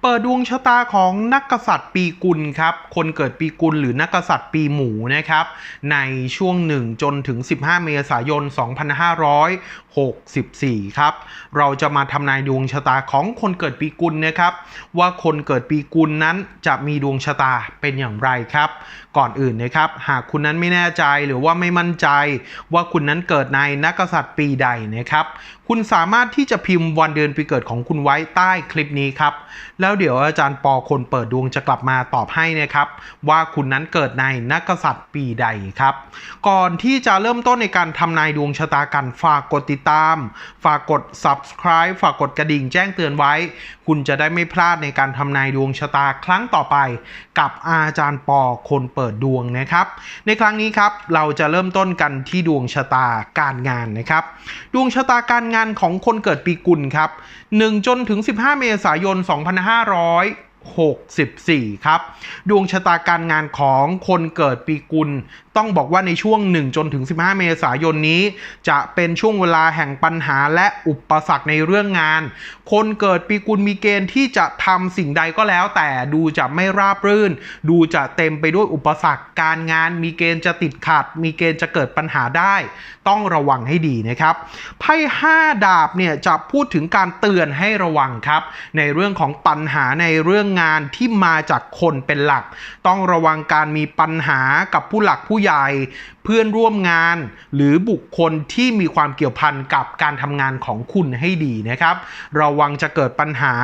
เปิดดวงชะตาของนักกษัตริย์ปีกุลครับ คนเกิดปีกุลหรือนักกษัตริย์ปีหมูนะครับ ในช่วง 1 จนถึง 15 เมษายน 2564 ครับ เราจะมาทำนายดวงชะตาของคนเกิดปีกุลนะครับ ว่าคนเกิดปีกุลนั้นจะมีดวงชะตาเป็นอย่างไรครับ ก่อนอื่นนะครับ หากคุณนั้นไม่แน่ใจหรือว่าไม่มั่นใจ ว่าคุณนั้นเกิดในนักกษัตริย์ปีใดนะครับ คุณสามารถที่จะพิมพ์วันเดือนปีเกิดของคุณไว้ใต้คลิปนี้ครับ แล้วเดี๋ยวอาจารย์ปอคนเปิดดวงจะกลับมาตอบให้นะครับ ว่าคุณนั้นเกิดในนักษัตริย์ปีใดครับ ก่อนที่จะเริ่มต้นในการทำนายดวงชะตากันฝากกดติดตาม ฝากกด subscribe ฝากกดกระดิ่งแจ้งเตือนไว้ คุณจะได้ไม่พลาดในการทำนายดวงชะตาครั้งต่อไป กับอาจารย์ปอคนเปิดดวงนะครับ ในครั้งนี้ครับเราจะเริ่มต้นกันที่ดวงชะตาการงานนะครับ ดวงชะตาการงานของคนเกิดปีกุลครับ1จนถึง 15 เมษายน500 64 ครับ ดวงชะตาการงานของคนเกิดปีกุล ต้องบอกว่าในช่วง 1 จนถึง 15 เมษายนนี้ จะเป็นช่วงเวลาแห่งปัญหาและอุปสรรคในเรื่องงาน คนเกิดปีกุลมีเกณฑ์ที่จะทำสิ่งใดก็แล้ว แต่ดูจะไม่ราบรื่น ดูจะเต็มไปด้วยอุปสรรคการงาน มีเกณฑ์จะติดขัด มีเกณฑ์จะเกิดปัญหาได้ ต้องระวังให้ดีนะครับไพ่5ดาบเนี่ยจะพูดถึงการเตือนให้ระวังครับ ในเรื่องของปัญหาในเรื่องงานที่มาจากคนเป็นหลัก ต้องระวังการมีปัญหากับผู้หลักผู้ใหญ่ เพื่อนร่วมงาน หรือบุคคลที่มีความเกี่ยวพันกับการทำงานของคุณให้ดีนะครับ ระวังจะเกิดปัญหา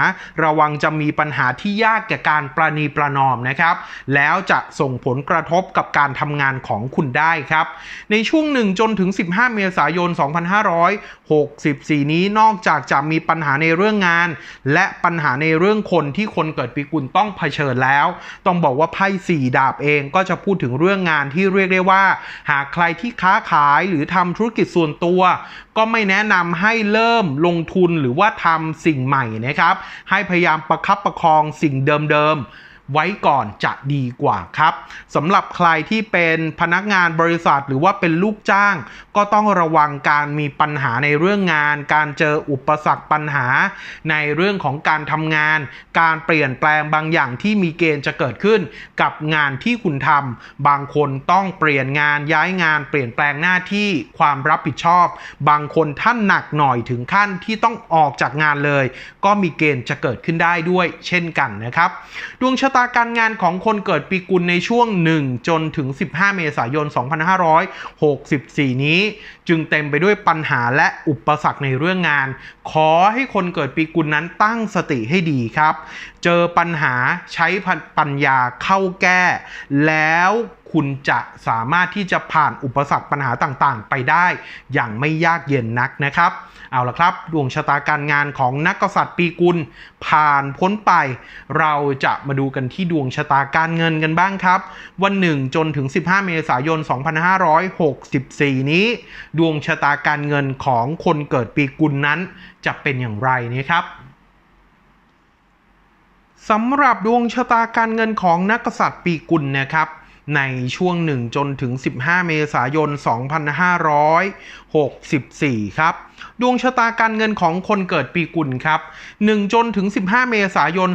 ระวังจะมีปัญหาที่ยากแก่การประนีประนอมนะครับ แล้วจะส่งผลกระทบกับการทำงานของคุณได้ครับ ในช่วง 1 จนถึง 15 เมษายน 2564 นี้นอกจากจะมีปัญหาในเรื่องงาน และปัญหาในเรื่องคนที่คนเกิดปีกุลต้องเผชิญแล้ว ต้องบอกว่าไพ่สี่ดาบเองก็จะพูดถึงเรื่องงานที่เรียกได้ว่า หากใครที่ค้าขายหรือทำธุรกิจส่วนตัว ก็ไม่แนะนำให้เริ่มลงทุนหรือว่าทำสิ่งใหม่นะครับ ให้พยายามประคับประคองสิ่งเดิมๆ ไว้ก่อนจะดีกว่าครับสำหรับใครที่เป็นพนักงานบริษัทหรือว่าเป็นลูกจ้าง ก็ต้องระวังการมีปัญหาในเรื่องงาน การเจออุปสรรคปัญหา ในเรื่องของการทำงาน การเปลี่ยนแปลงบางอย่างที่มีเกณฑ์จะเกิดขึ้น กับงานที่คุณทำบางคนต้องเปลี่ยนงานย้ายงาน เปลี่ยนแปลงหน้าที่ความรับผิดชอบ บางคนท่านหนักหน่อยถึงขั้นที่ต้องออกจากงานเลย ก็มีเกณฑ์จะเกิดขึ้นได้ด้วย เช่นกันนะครับ ดวงชะตาตาการงานของคนเกิดปีกุลในช่วง 1 จนถึง 15 เมษายน 2564 นี้ จึงเต็มไปด้วยปัญหาและอุปสรรคในเรื่องงาน ขอให้คนเกิดปีกุลนั้นตั้งสติให้ดีครับ เจอปัญหาใช้ปัญญาเข้าแก้ แล้วคุณจะสามารถที่จะผ่านอุปสรรคปัญหาต่างๆ ไปได้อย่างไม่ยากเย็นนักนะครับ เอาละครับ ดวงชะตาการงานของนักกษัตริย์ปีกุลผ่านพ้นไป เราจะมาดูกันที่ดวงชะตาการเงินกันบ้างครับ วันหนึ่งจนถึง 15 เมษายน 2564 นี้ ดวงชะตาการเงินของคนเกิดปีกุลนั้นจะเป็นอย่างไรนะครับสำหรับดวงชะตาการเงินของนักกษัตริย์ปีกุลนะครับ ในช่วง 1 จนถึง 15 เมษายน 2564 ครับ ดวงชะตาการเงินของคนเกิดปีกุลครับ 1 จนถึง 15 เมษายน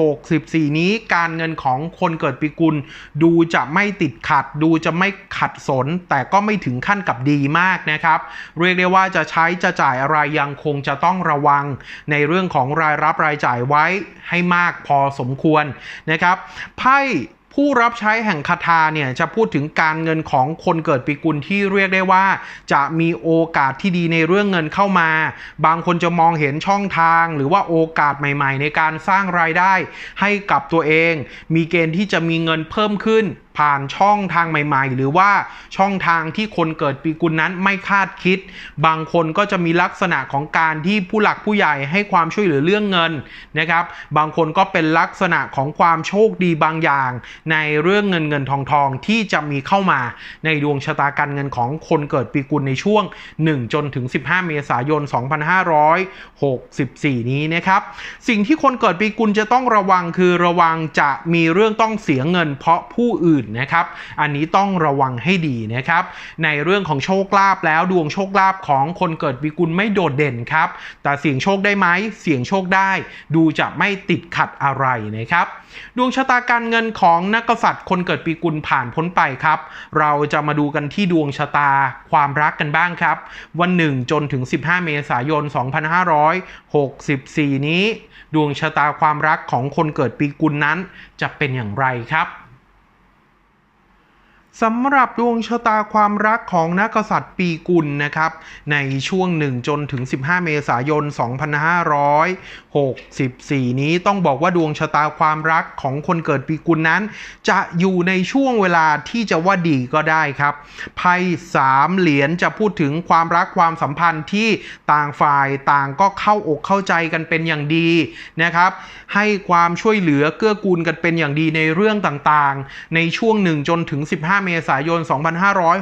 2564 นี้การเงินของคนเกิดปีกุล ดูจะไม่ติดขัด ดูจะไม่ขัดสน แต่ก็ไม่ถึงขั้นกับดีมากนะครับ เรียกได้ว่าจะใช้จะจ่ายอะไรยังคงจะต้องระวัง ในเรื่องของรายรับรายจ่ายไว้ให้มากพอสมควรนะครับไพ่ ผู้รับใช้แห่งคาถาเนี่ยจะพูดถึงการเงินของคนเกิดปีกุลที่เรียกได้ว่า จะมีโอกาสที่ดีในเรื่องเงินเข้ามา บางคนจะมองเห็นช่องทาง หรือว่าโอกาสใหม่ ๆ ในการสร้างรายได้ให้กับตัวเอง มีเกณฑ์ที่จะมีเงินเพิ่มขึ้นผ่านช่องทางใหม่ ๆ หรือว่าช่องทางที่คนเกิดปีกุลนั้นไม่คาดคิด บางคนก็จะมีลักษณะของการที่ผู้หลักผู้ใหญ่ให้ความช่วยเหลือเรื่องเงินนะครับ บางคนก็เป็นลักษณะของความโชคดีบางอย่าง ในเรื่องเงินเงินทองทองที่จะมีเข้ามาในดวงชะตาการเงินของคนเกิดปีกุลในช่วง 1 จนถึง 15 เมษายน 2564 นี้นะครับ สิ่งที่คนเกิดปีกุลจะต้องระวังคือระวังจะมีเรื่องต้องเสียเงินเพราะผู้อื่นนะครับ อันนี้ต้องระวังให้ดีนะครับ ในเรื่องของโชคลาภแล้วดวงโชคลาภของคนเกิดปีกุลไม่โดดเด่นครับ แต่เสี่ยงโชคได้ไหมเสี่ยงโชคได้ ดูจะไม่ติดขัดอะไรนะครับ ดวงชะตาการเงินของนักกษัตริย์คนเกิดปีกุลผ่านพ้นไปครับ เราจะมาดูกันที่ดวงชะตาความรักกันบ้างครับ วันหนึ่งจนถึง 15 เมษายน 2564 นี้ ดวงชะตาความรักของคนเกิดปีกุลนั้นจะเป็นอย่างไรครับ สำหรับดวงชะตาความรักของนักษัตริย์ปีกุลนะครับ ในช่วง 1 จนถึง 15 เมษายน 2564 นี้ต้องบอกว่าดวงชะตาความรักของคนเกิดปีกุลนั้น จะอยู่ในช่วงเวลาที่จะว่าดีก็ได้ครับไพ่สามเหรียญจะพูดถึงความรักความสัมพันธ์ที่ต่างฝ่ายต่างก็เข้าอกเข้าใจกันเป็นอย่างดีนะครับ ให้ความช่วยเหลือเกื้อกูลกันเป็นอย่างดีในเรื่องต่างๆ ในช่วง 1 จนถึง 15เมษายน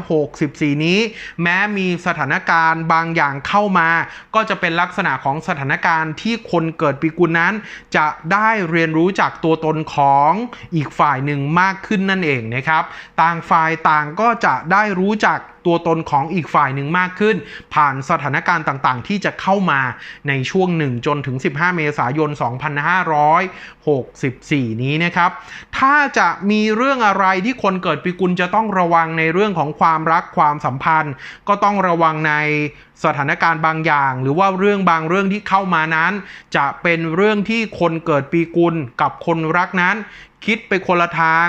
2564 นี้ แม้มีสถานการณ์บางอย่างเข้ามา ก็จะเป็นลักษณะของสถานการณ์ที่คนเกิดปีกุลนั้น จะได้เรียนรู้จากตัวตนของอีกฝ่ายหนึ่งมากขึ้นนั่นเองนะครับ ต่างฝ่ายต่างก็จะได้รู้จักตัวตนของอีกฝ่ายหนึ่งมากขึ้น ผ่านสถานการณ์ต่างๆ ที่จะเข้ามาในช่วง 1 จนถึง 15 เมษายน 2564 นี้นะครับ ถ้าจะมีเรื่องอะไรที่คนเกิดปีกุลจะต้องระวังในเรื่องของความรักความสัมพันธ์ ก็ต้องระวังในสถานการณ์บางอย่าง หรือว่าเรื่องบางเรื่องที่เข้ามานั้น จะเป็นเรื่องที่คนเกิดปีกุลกับคนรักนั้น คิดไปคนละทาง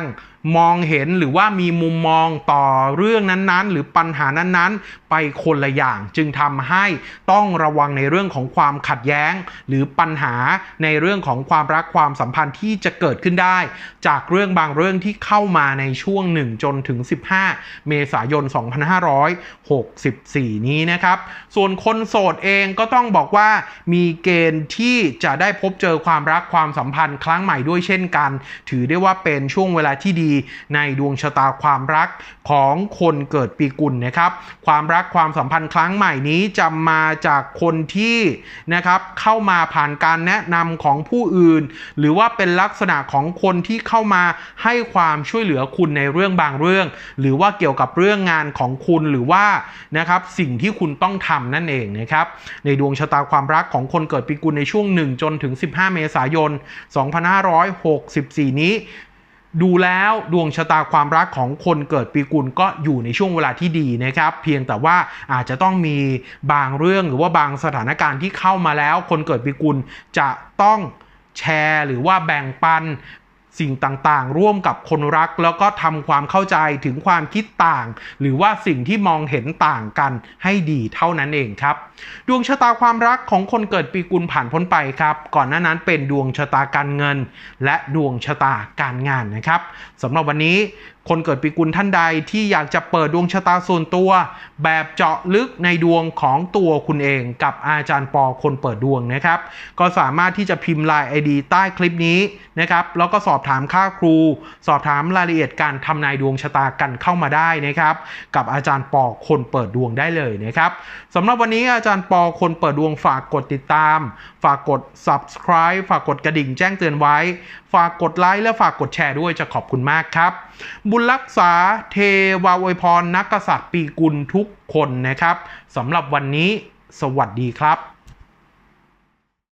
มองเห็นหรือว่ามีมุมมองต่อเรื่องนั้นๆ หรือปัญหานั้นๆ ไปคนละอย่าง จึงทำให้ต้องระวังในเรื่องของความขัดแย้ง หรือปัญหาในเรื่องของความรักความสัมพันธ์ที่จะเกิดขึ้นได้ จากเรื่องบางเรื่องที่เข้ามาในช่วง 1 จนถึง 15 เมษายน 2564 นี้นะครับ ส่วนคนโสดเองก็ต้องบอกว่ามีเกณฑ์ที่จะได้พบเจอความรักความสัมพันธ์ครั้งใหม่ด้วยเช่นกัน ถือได้ว่าเป็นช่วงเวลาที่ดีในดวงชะตาความรักของคนเกิดปีกุลนะครับ ความรักความสัมพันธ์ครั้งใหม่นี้จะมาจากคนที่นะครับเข้ามาผ่านการแนะนำของผู้อื่น หรือว่าเป็นลักษณะของคนที่เข้ามาให้ความช่วยเหลือคุณในเรื่องบางเรื่อง หรือว่าเกี่ยวกับเรื่องงานของคุณหรือว่านะครับสิ่งที่คุณต้องทำนั่นเองนะครับในดวงชะตาความรักของคนเกิดปีกุลในช่วง 1 จนถึง 15 เมษายน 2564 นี้ ดูแล้วดวงชะตาความรักของคนเกิดปีกุลก็อยู่ในช่วงเวลาที่ดีนะครับ เพียงแต่ว่าอาจจะต้องมีบางเรื่องหรือว่าบางสถานการณ์ที่เข้ามาแล้ว คนเกิดปีกุลจะต้องแชร์หรือว่าแบ่งปัน สิ่งต่างๆ ร่วมกับคนรักแล้วก็ทำความเข้าใจถึงความคิดต่าง หรือว่าสิ่งที่มองเห็นต่างกันให้ดีเท่านั้นเองครับ ดวงชะตาความรักของคนเกิดปีกุลผ่านพ้นไปครับ ก่อนหน้านั้นเป็นดวงชะตาการเงิน และดวงชะตาการงานนะครับสำหรับวันนี้ คนเกิดปีกุลท่านใดที่อยากจะเปิดดวงชะตาส่วนตัว แบบเจาะลึกในดวงของตัวคุณเองกับอาจารย์ปอคนเปิดดวงนะครับ ก็สามารถที่จะพิมพ์ลาย ID ใต้คลิปนี้นะครับ แล้วก็สอบถามค่าครู สอบถามรายละเอียดการทำนายดวงชะตากันเข้ามาได้นะครับ กับอาจารย์ปอคนเปิดดวงได้เลยนะครับสำหรับวันนี้อาจารย์ปอคนเปิดดวงฝากกดติดตาม ฝากกด subscribe ฝากกดกระดิ่งแจ้งเตือนไว้ ฝากกดไลค์และฝากกดแชร์ด้วยจะขอบคุณมากครับบุญรักษาเทวาอวยพรนักกษัตริย์ปีกุลทุกคนนะครับสำหรับวันนี้ สวัสดีครับ